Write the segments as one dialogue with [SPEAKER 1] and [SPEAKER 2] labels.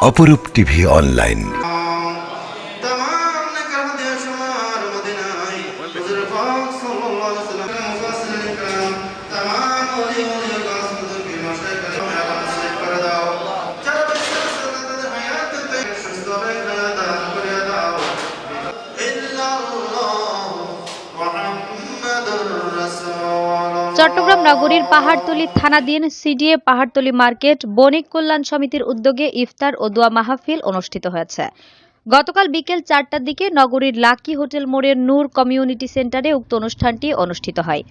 [SPEAKER 1] অপরূপ TV online.
[SPEAKER 2] Chittagong নগরীর পাহাড়তলী থানাধীন সিডিএ পাহাড়তলী মার্কেট বণিক কল্যাণ সমিতির উদ্যোগে ইফতার ও দোয়া মাহফিল অনুষ্ঠিত হয়েছে। গতকাল বিকেল চারটার দিকে নগরীর লাকি হোটেল মোড়ের নূর কমিউনিটি সেন্টারে উক্ত অনুষ্ঠানটি অনুষ্ঠিত হয়।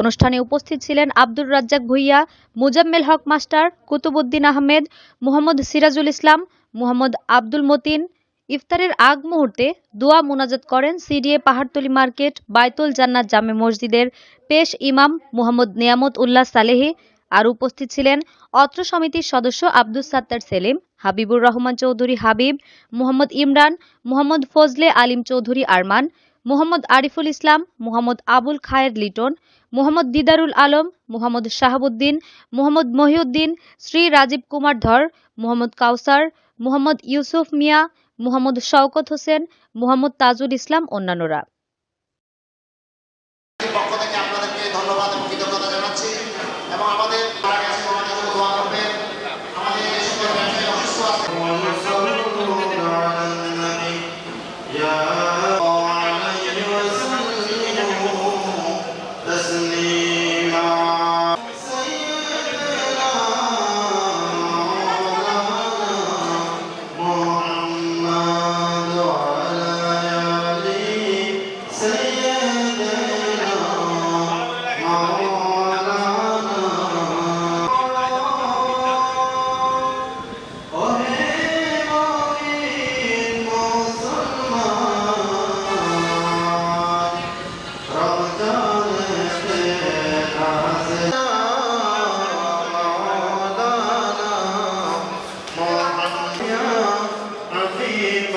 [SPEAKER 2] অনুষ্ঠানে উপস্থিত ছিলেন আব্দুর রাজ্জাক ভুইয়া, মুজাম্মেল হক মাস্টার কুতুবুদ্দিন আহমেদ, মোহাম্মদ সিরাজুল ইসলাম, মোহাম্মদ আব্দুল মতিন ইফতারের আগ মুহূর্তে দোয়া মোনাজাত করেন সিডিএ পাহাড়তলী মার্কেট, বাইতুল জান্নাত জামে মসজিদের পেশ ইমাম মোহাম্মদ নিয়ামত উল্লাহ সালেহি আর উপস্থিত ছিলেন অত্র সমিতির সদস্য আব্দুস সাত্তার সেলিম, হাবিবুর রহমান চৌধুরী হাবিব, মোহাম্মদ ইমরান, মোহাম্মদ ফজলে আলিম চৌধুরী আরমান, মোহাম্মদ আরিফুল ইসলাম, মোহাম্মদ আবুল খায়ের লিটন, মোহাম্মদ দিদারুল আলম, মোহাম্মদ শাহাবুদ্দিন, মোহাম্মদ মহিউদ্দিন, শ্রী রাজীব কুমার ধর, মোহাম্মদ কাউসার, মোহাম্মদ ইউসুফ মিয়া মোহাম্মদ শওকত হোসেন মোহাম্মদ তাজুল ইসলাম অন্যান্যরা।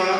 [SPEAKER 3] رسول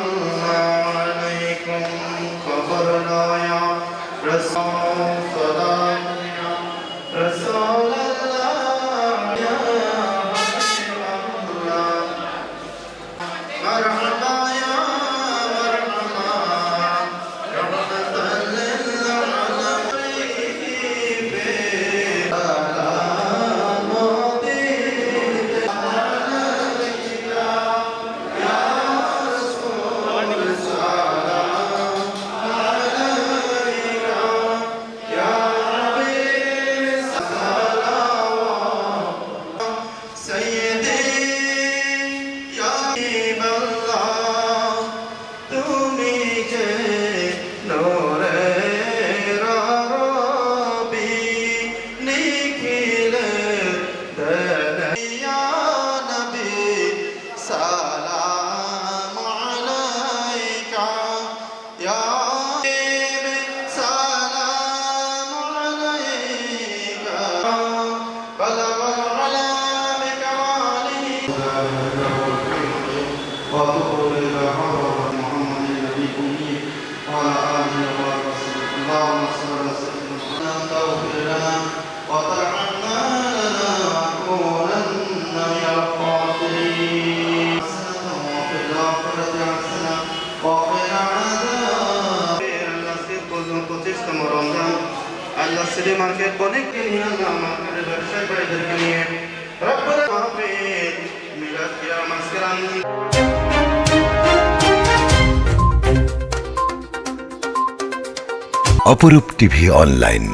[SPEAKER 3] সিটি মার্কেট অনেক ব্যবসায়ী ভাইদেরকে নিয়ে।
[SPEAKER 1] অপরূপ টিভি অনলাইন।